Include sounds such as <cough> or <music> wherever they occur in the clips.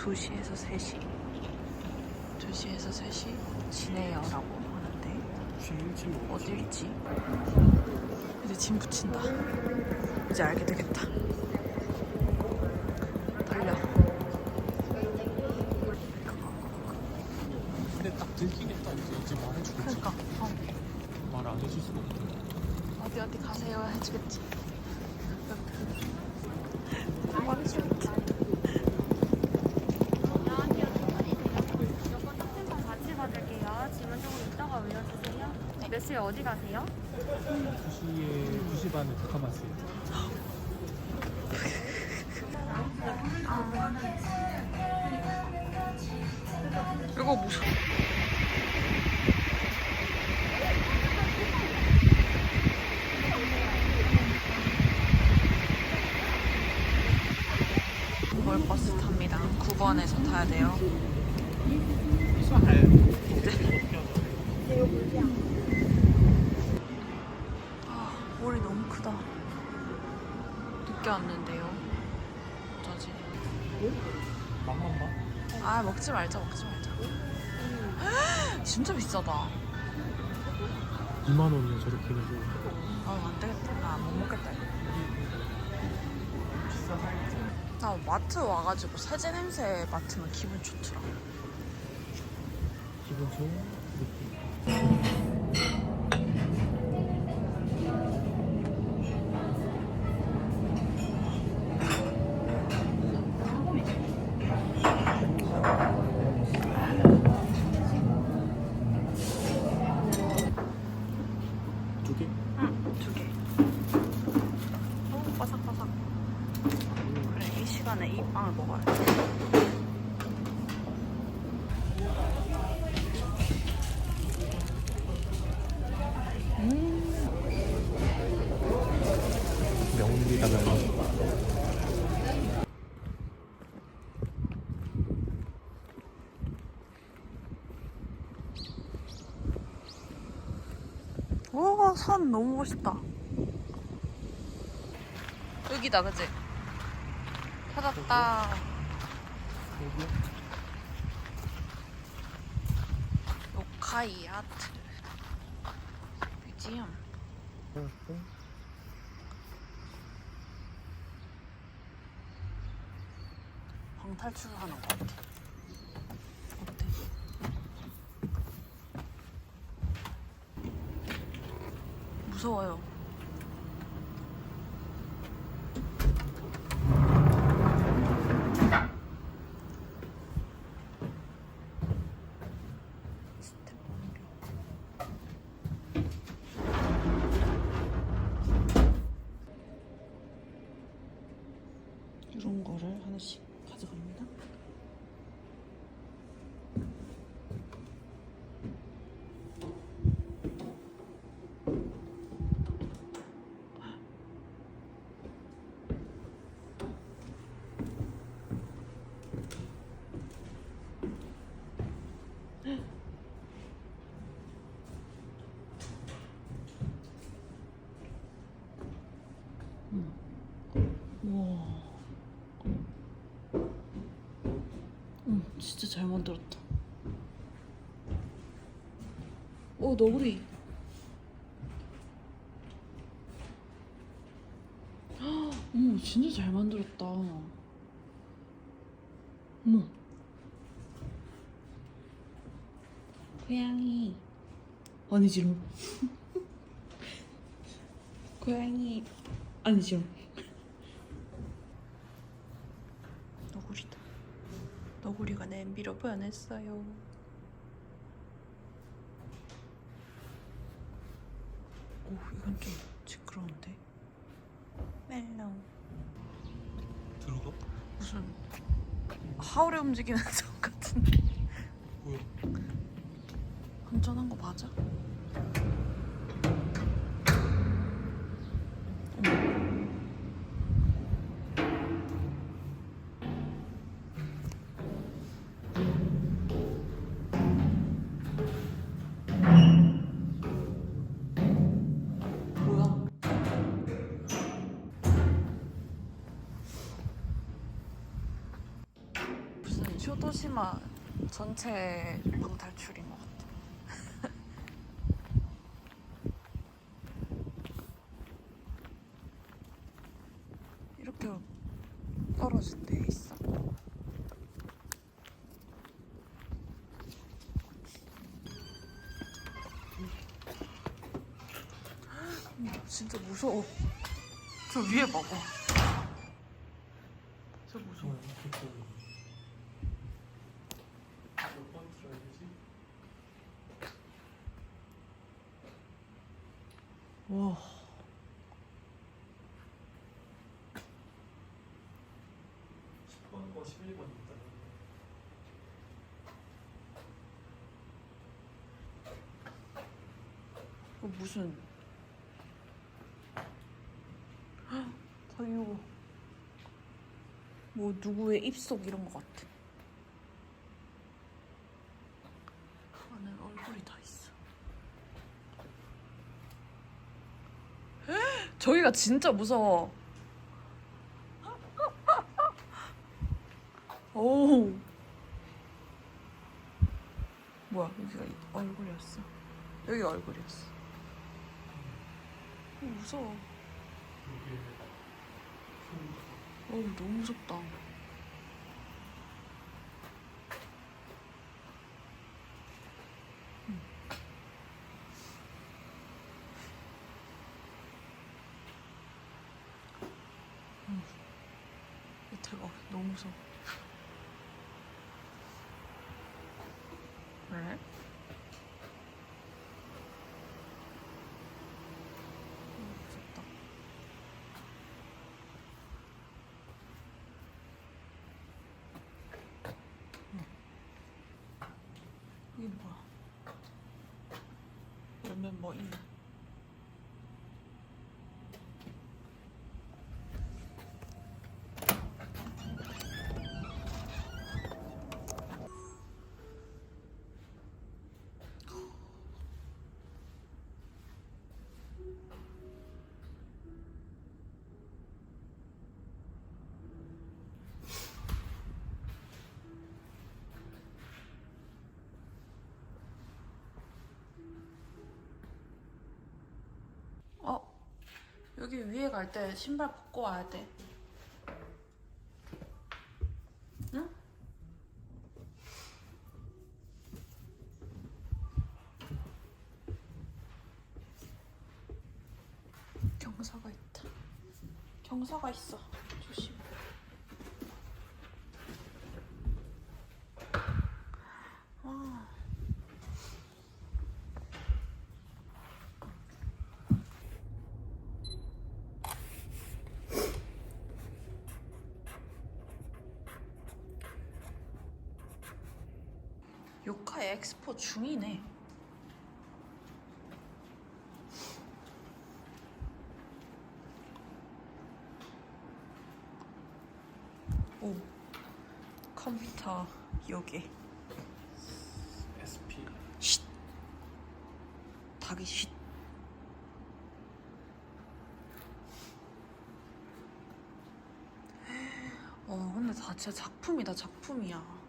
2시에서 3시. 2시에서 3시 지내요라고 하는데. 어딜지? 이제 짐 붙인다. 이제 알게 되겠다. 달려. 근데 딱 들키겠다 이제. 이제 말해주겠지. 그러니까. 어. 말안 해줄 수가 없잖아 어디 어디 가세요 해주겠지 말해주겠지 요거 토큰방 같이 받을게요. 짐은 조금 이따가 올려주세요. 몇 시에 어디 가세요? 2시에 2시 반에 도카마스에 <laughs> 이거 무슨 월 버스 탑니다. 9번에서 타야 돼요. 먹지 말자, 먹지 말자. 진짜 비싸다. 2만 원이야 저렇게 해가지고 아, 안 되겠다. 나 못 먹겠다. 이거. 나 마트 와가지고 세제 냄새 맡으면 기분 좋더라. 기분 좋은 느낌 두 개? 응, 두 개. 오, 바삭바삭. 그래, 이 시간에 이 빵을 먹어야 돼. 명리다 명리 와, 산 너무 멋있다. 여기다, 그치? 여기야? 요카이 아트. 뮤지엄. 어, 방탈출하는 것 같아. 어때? 무서워요. 이런 거를 하나씩 가져갑니다. 우와. 응, 진짜 잘 만들었다. 오, 너구리. 헉, 어머, 진짜 잘 만들었다. 어머. 고양이. 아니지롱. <laughs> 고양이. 아니지롱. 너구리다. 너구리가 냄비로 변했어요. 오, 이건 좀 시끄러운데. 멜로우. 들어가? 무슨 하울에 움직이는 <laughs> 성 같은데. 뭐야? 안전한 거 맞아? 쇼도시마 전체 방탈출인 것 같아. <laughs> 이렇게 떨어진 데 있어. <gasps> 음, 진짜 무서워. 저 위에 봐봐. 진짜 무서워. 몇 번 들어야지? 와. 십 번거 11번입니다. 이거 무슨. 헉, 자유 뭐 누구의 입속 이런 것 같아. 안에 얼굴이 다 있어. 헉, 저기가 진짜 무서워. 오 뭐야 여기가 이- 얼굴이었어. 여기 얼굴이었어 어, 무서워 어우 너무 무섭다. 음. 음. 너무 무서워. 왜? 너무 무섭다. 이게 뭐야? 열면 뭐있 여기 위에 갈 때 신발 벗고 와야 돼. 응? 경사가 있다. 경사가 있어. 조심. 와. 요카 엑스포 중이네. 오, 컴퓨터 여기. SP 쉿. 닭이 쉿. 어, 근데 다 진짜 작품이다, 작품이야.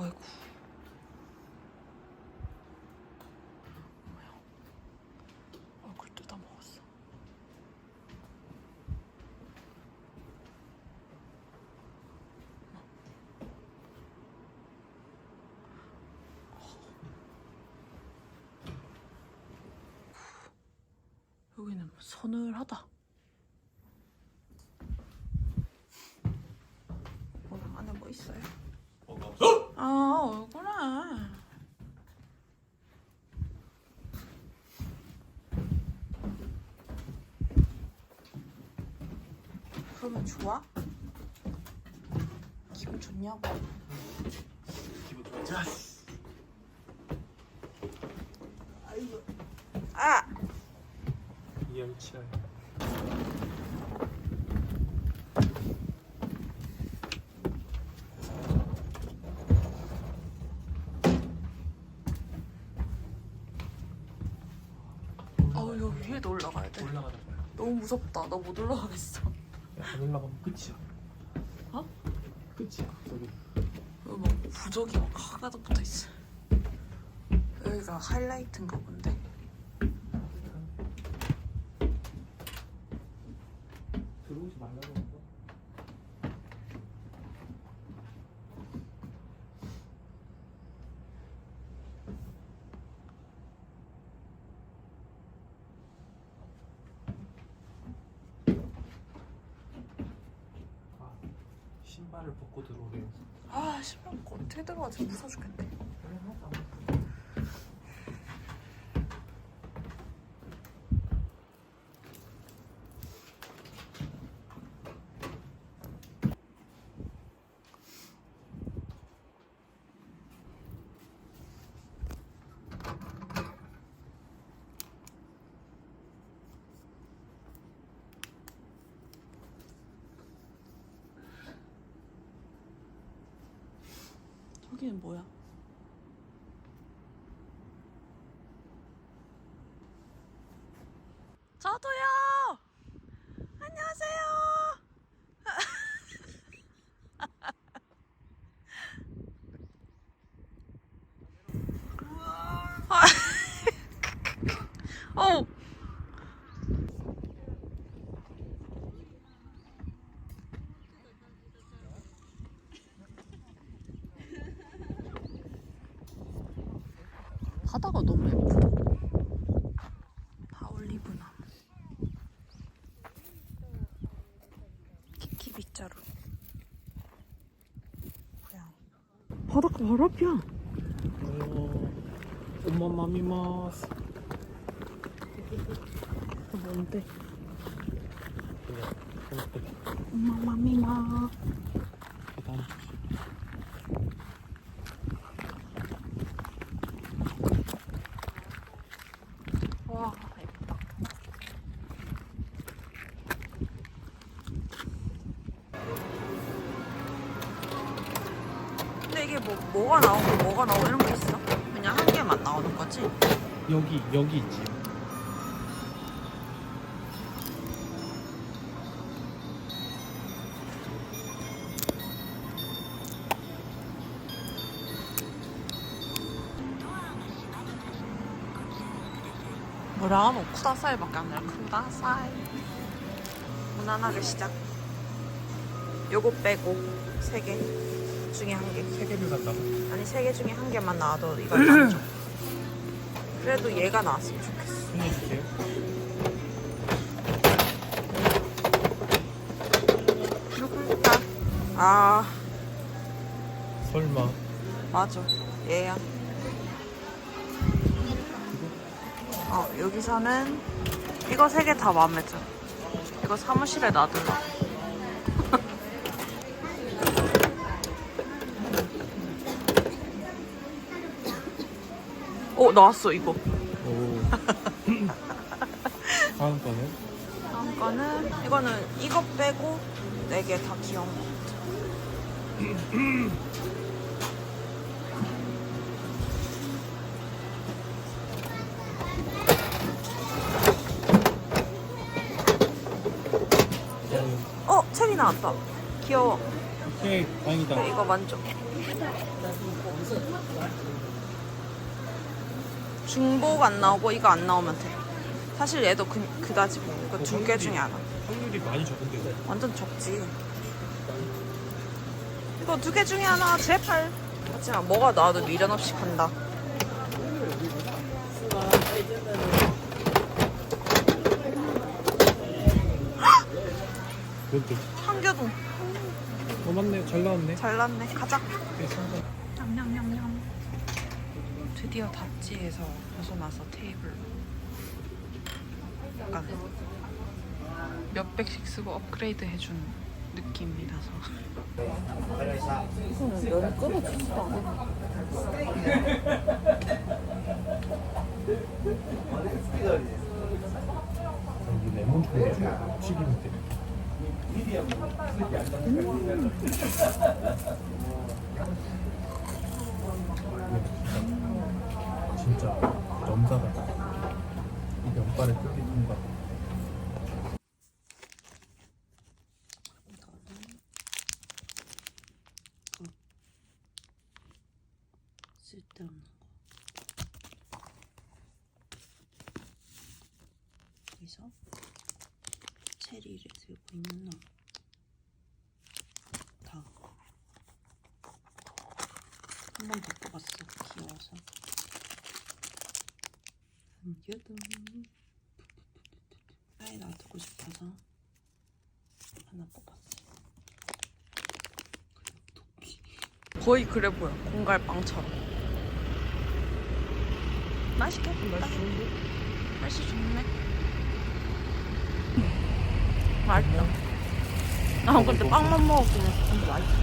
아이고. 뭐야? 얼굴 뜯어 먹었어. 여기는 서늘하다. 어, 안에 뭐 있어요? 뭐가 없어? 아 얼굴에 그러면 좋아? 기분 좋냐고 기분 좋자. 아! 이열치열. 어우 여기 위에도 올라가야 돼 올라가는 거야. 너무 무섭다 나 못 올라가겠어 야, 안 올라가면 끝이야. 어? 끝. 그렇지. 저기. 여기 막 부적이 막 가득 붙어 있어. 여기가 하이라이트인가 본데. 들어오지 말라고 했어. 아, 신발을 벗고 들어오래요. 아 신발 벗고 어떻게 들어가지 무서워 죽겠네. 저기는 뭐야? 저도요. 안녕하세요. 아. 어. 바다가 너무 예쁘다. 다 올리브 나무. 키키 빗자루. 고양이. 바닷가 바로 앞이야. 어, 엄마 마미마스. 뭔데? 엄마 마미마. 계단 여기 있지. 뭐라 뭐 쿠다사이밖에 안 아니라 쿠다사이. 무난하게 시작. 요거 빼고 세 개 중에 한 개. 세 개를 샀다고? 아니 세 개 중에 한 개만 나와도 이건 만족. 그래도 얘가 나왔으면 좋겠어. 해줄게요. 누굴까? 아 설마. 맞아 얘야. 어 여기서는 이거 세 개 다 마음에 들어. 이거 사무실에 놔둘라. 어 나왔어 이거. 오. 다음 거는? 다음 거는 이거는 이거 빼고 네 개 다 귀여운 거. 어 체리 나왔다. 귀여워. 오케이, 다행이다. 이거 만족. 중복 안 나오고 이거 안 나오면 돼. 사실 얘도 그, 그다지 뭐. 이거 두개 중에 하나. 확률이 많이 적은데. 완전 적지. 이거 두 개 중에 하나 제발. 하지만 뭐가 나와도 미련 없이 간다. 한겨동 어, 맞네. 잘 나왔네. 잘 났네. 가자. 그래서 냠냠냠냠. 드디어 답지에서 벗어나서 테이블로. 약간 몇 백씩 쓰고 업그레이드 해준 느낌이라서. 이거는 면을 끓여주지도 않아. 여기 레몬 초콜릿 튀기면 돼. 진짜 염사 같아. 이 면발에 뚫리는 것 같아. 쓸데없는 거. 여기서 체리를 들고 있는 놈. 다. 한 번 더 뽑았어. 귀여워서. 한겨도 아예 놔두고 싶어서 하나 뽑았어. 그리고 토끼. 거의 그래 보여. 공갈빵처럼. 맛있겠다. 날씨 좋네. 맛있다. 나 근데 빵만 했어. 근데 맛있어.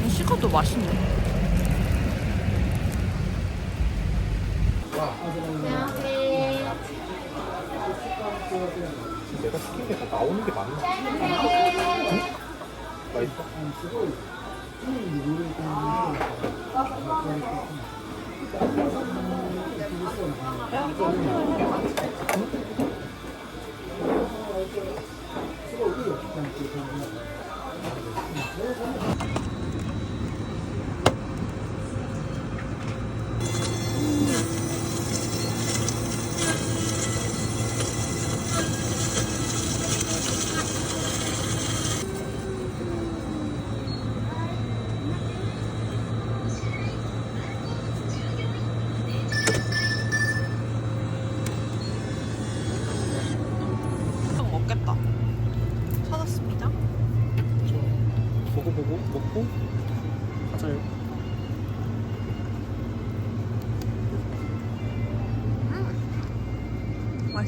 음. 시카도 맛있네. 내가 시킨 게 다 나오는 게 맞나? 응? 맛있어? 좀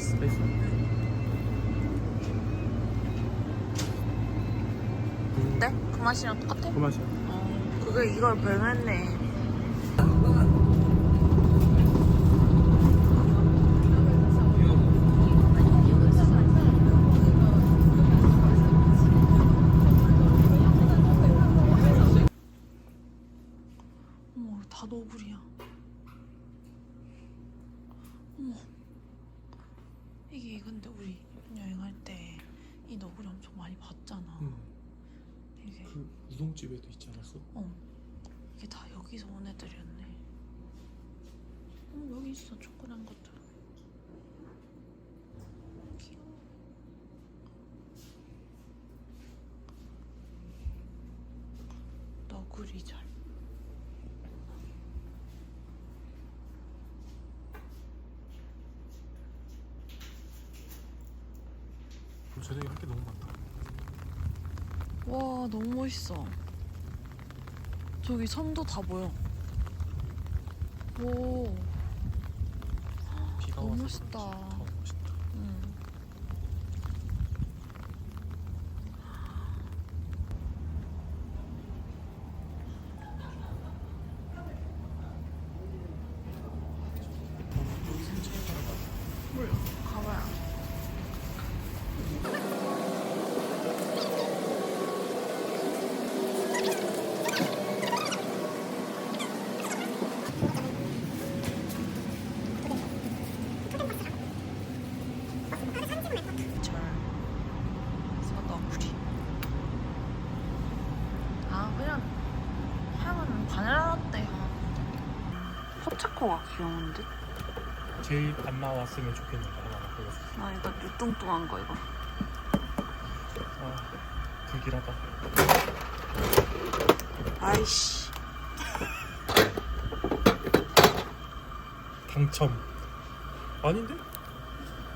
맛있어. 맛있어? 근데 그 맛이랑 똑같아? 그 맛이야. 어, 그게 이걸 변했네. 어머, 다 너구리야. 어머. 이게 근데 우리 일본 여행할 때 이 너구리 엄청 많이 봤잖아. 응. 이게 그 우동집에도 있지 않았어? 어 이게 애들이었네. 어 여기 있어 조그란 것들. 귀여워. 너구리절. 어, 저녁에 할게 너무 많다. 와 너무 멋있어. 저기 섬도 다 보여. 오. 너무 멋있다. 음. 몰라 가봐야 절 서너구리 아 그냥 향은 바닐라 라떼 향 포차코가 귀여운 듯? 제일 안 나왔으면 좋겠는 거 하나 골랐어. 나 일단 유뚱뚱한 거 이거 아, 불길하다. 아이씨 당첨. 아닌데?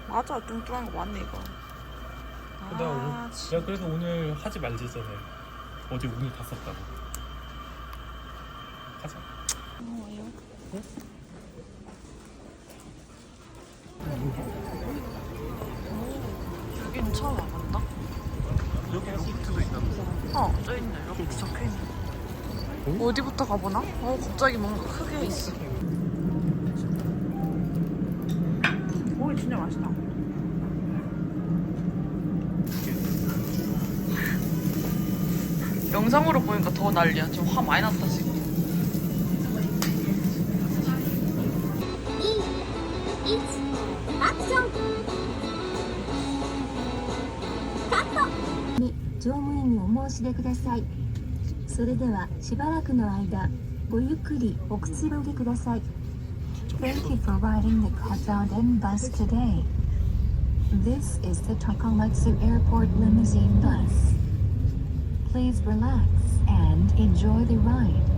맞아 뚱뚱한 거 맞네 이거 나 아 오, 진짜 야 그래서 오늘 하지 말지잖아. 어제 운이 다 썼다고. 가자. 뭐예요? 여 어디부터 가보나? 어, 갑자기 뭔가 크게 있어. 고기 진짜 맛있다. 영상으로 보니까 더 난리야. 지금 화 많이 났다 지금. 乗務員にお申し出ください それではしばらくの間ごゆっくりおくつろぎください Thank you for riding the Kazan bus today. This is the Takamatsu Airport limousine bus. Please relax and enjoy the ride.